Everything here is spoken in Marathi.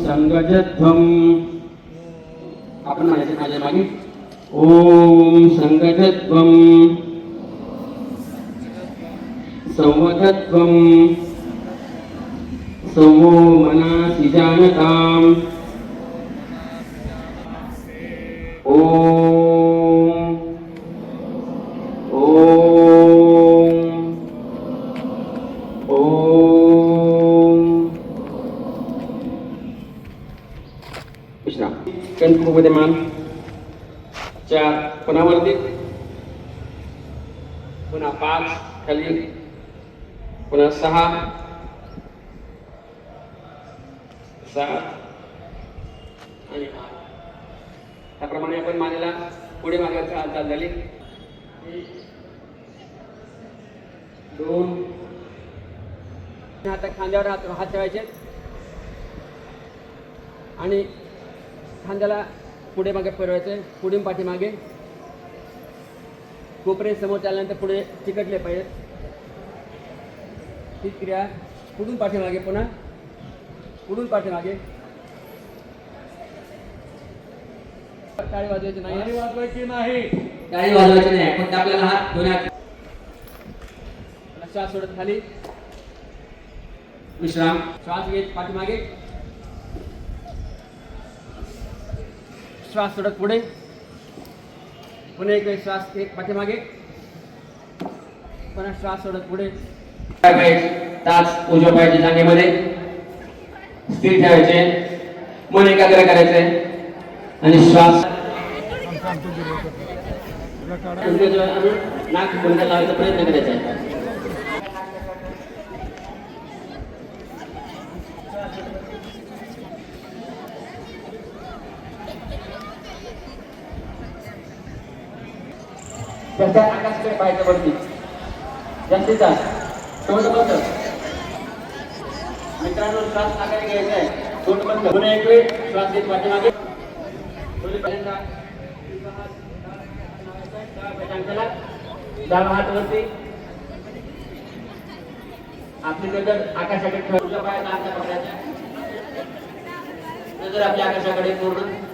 संगजध्वम आपण म्हणायचं माझ्या मागे ओम संगजध्वम संवधध्वम समो मनासि जानताम् ओम विश्राम कंठमध्ये मान चार पुन्हा वरती पुन्हा पाच खाली. पुन्हा सहा. सात आणि आठ. त्याप्रमाणे आपण मानेला पुढे मागायचा हालचाल झाली. दोन. आता खांद्यावर हात हात ठेवायचे. आणि खांद्याला पुढे मागे फिरवायचे पुढील पाठीमागे. कोपरे समोर चालल्यानंतर पुढे चिकटले पाहिजे. ती क्रिया पुढून पाठीमागे पुन्हा पुढून पाठीमागे. टाळी वाजवायची नाही. वाजवायची नाही. टाळी वाजवायची नाही. फक्त आपल्याला हात दोन्ही श्वास सोडत खाली. विश्राम. श्वास घेत पाठीमागे. श्वास सोडत पुढे. पुन्हा एक वेळ श्वास घेत पाठीमागे. पुन्हा श्वास सोडत पुढे. तास उजव्या पायाच्या जागेमध्ये. स्थिर ठेवायचे. मन एकाग्र करायचे. आणि श्वास. नाक बंद लावायचा प्रयत्न करायचा. आहे त्याच्या आकाशाकडे पाहायचं वरती जास्तीत जास्त तोंड बंद. मित्रांनो श्वास नाकाने घ्यायचा आहे. तोंड बंद. पुन्हा एक वेळ श्वास घेत पाठीमागे. डावा हात वरती. आपली नजर आकाशाकडे ठेवलं पाहिजे पायाचा अंगठा नजर आपल्या आकाशाकडे पूर्ण